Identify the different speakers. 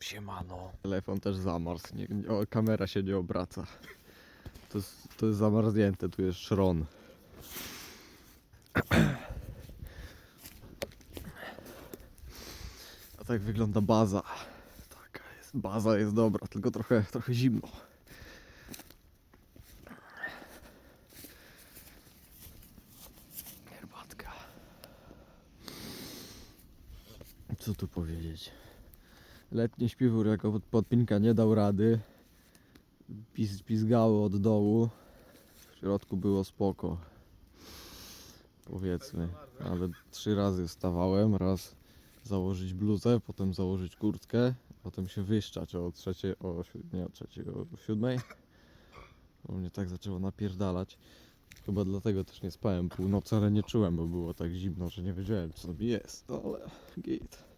Speaker 1: Siemano.
Speaker 2: Telefon też zamarzł, nie, nie, o, kamera się nie obraca. To jest, to jest zamarznięte, tu jest szron. A tak wygląda baza. Taka jest, baza jest dobra, tylko trochę, trochę zimno. Herbatka. Co tu powiedzieć? Letnie śpiwór jako pod- podpinka nie dał rady. Pis, od dołu. W środku było spoko. Powiedzmy. Ale trzy razy wstawałem. Raz założyć bluzę, potem założyć kurtkę, potem się wyszczać o trzeciej, o, nie o trzeciej, o siódmej. Bo mnie tak zaczęło napierdalać. Chyba dlatego też nie spałem północy, ale nie czułem, bo było tak zimno, że nie wiedziałem co mi jest. Ale git.